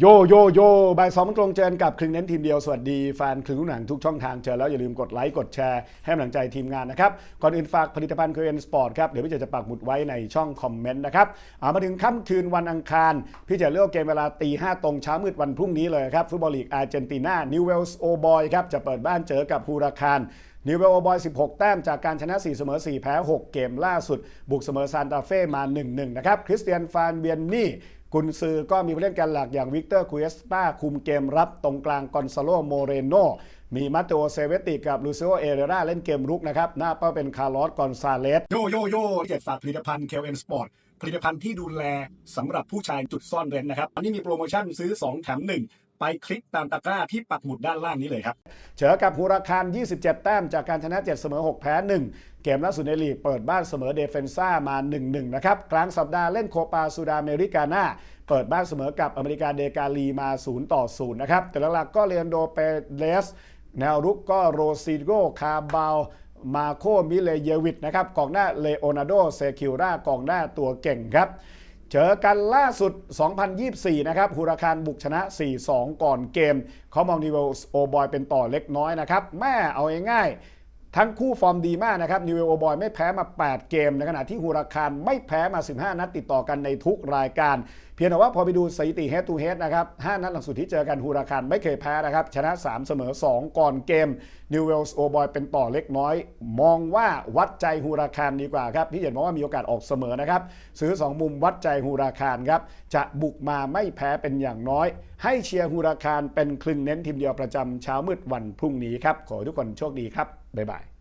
โยโยโยบ่ายสองตรงเจอกับครึ่งเน้นทีมเดียว สวัสดีแฟนครึ่งหนังทุกช่องทางเจอแล้วอย่าลืมกดไลค์ กดแชร์ ให้กำลังใจทีมงานนะครับ ก่อนอื่นฝากผลิตภัณฑ์เคเอนสปอร์ตครับ เดี๋ยวพี่เจจะปักหมุดไว้ในช่องคอมเมนต์นะครับเอามาถึงค่ำคืนวันอังคาร พี่เจะเลือกเกมเวลาตีห้าตรงเช้ามืดวันพรุ่งนี้เลยครับฟุตบอลลีกอาร์เจนตินานิวเวลส์โอบอยครับจะเปิดบ้านเจอกับฮูราคาน นิวเวลโอบอย16 แต้มจากการชนะ 4 เสมอ 4 แพ้ 6 เกมล่าสุด บุกเสมอซานตาเฟ่มา 1-1 นะครับ คริสเตียนฟานเบียนนี่กุนซือก็มีผู้เล่นกันหลักอย่างวิกเตอร์คุยสตาคุมเกมรับตรงกลางกอนซาโลโมเรโนมีมาเตโอเซเวติกับลูซิโอเอเรราเล่นเกมรุกนะครับ หน้าเป้าเป็นคาร์ลอสกอนซาเลสโยโยโย่เจ็ดฝากผลิตภัณฑ์เคลเอนสปอร์ตผลิตภัณฑ์ที่ดูแลสำหรับผู้ชายจุดซ่อนเร้นนะครับ อันนี้มีโปรโมชั่นซื้อ 2 แถม 1 ไปคลิกตามตะกร้าที่ปักหมุดด้านล่างนี้เลยครับเจอกับฮูราคาน 27 แต้มจากการชนะ 7 เสมอ 6 แพ้ 1 เกมล่าสุดในลีกเปิดบ้านเสมอเดฟเฟนซ่ามา 1-1 นะครับ กลางสัปดาห์เล่นโคปาซูดาเมริกาน่าเปิดบ้านเสมอกับอเมริกาเดกาลีมา 0 ต่อ 0 นะครับ แต่หลักๆก็เรียนโดเปเลสแนวรุกก็โรซิโกคาบาลมาโคมิเลเยวิชนะครับกองหน้าเลโอนาร์โดเซคิวรากองหน้าตัวเก่งครับ เจอกันล่าสุด 2024 นะครับฮูราคารบุกชนะ 4-2 ก่อนเกม เขามองดีเวลโอบอยเป็นต่อเล็กน้อยนะครับ แม่เอาง่ายๆ ทั้งคู่ฟอร์มดีมากนะครับนิเวลโอบอยไม่แพ้มา 8 เกม ในขณะที่ฮูราคานไม่แพ้มา 15 นัดติดต่อกันในทุกรายการ เพียงแต่ว่าพอไปดูสถิติ head to head นะครับ5นัดหลังสุดที่เจอกันฮูราคานไม่เคยแพ้นะครับ ชนะ 3 เสมอ 2 ก่อนเกมนิวเวลส์โอบอยเป็นต่อเล็กน้อย มองว่าวัดใจฮูราคานดีกว่าครับพี่เห็นมองว่ามีโอกาสออกเสมอนะครับซื้อ 2 มุมวัดใจฮูราคานครับจะบุกมาไม่แพ้เป็นอย่างน้อย ให้เชียร์ฮูราคานเป็นคลึงเน้นทีมเดียวประจำเช้ามืดวันพรุ่งนี้ครับขอทุกคนโชคดีครับ บ๊ายบาย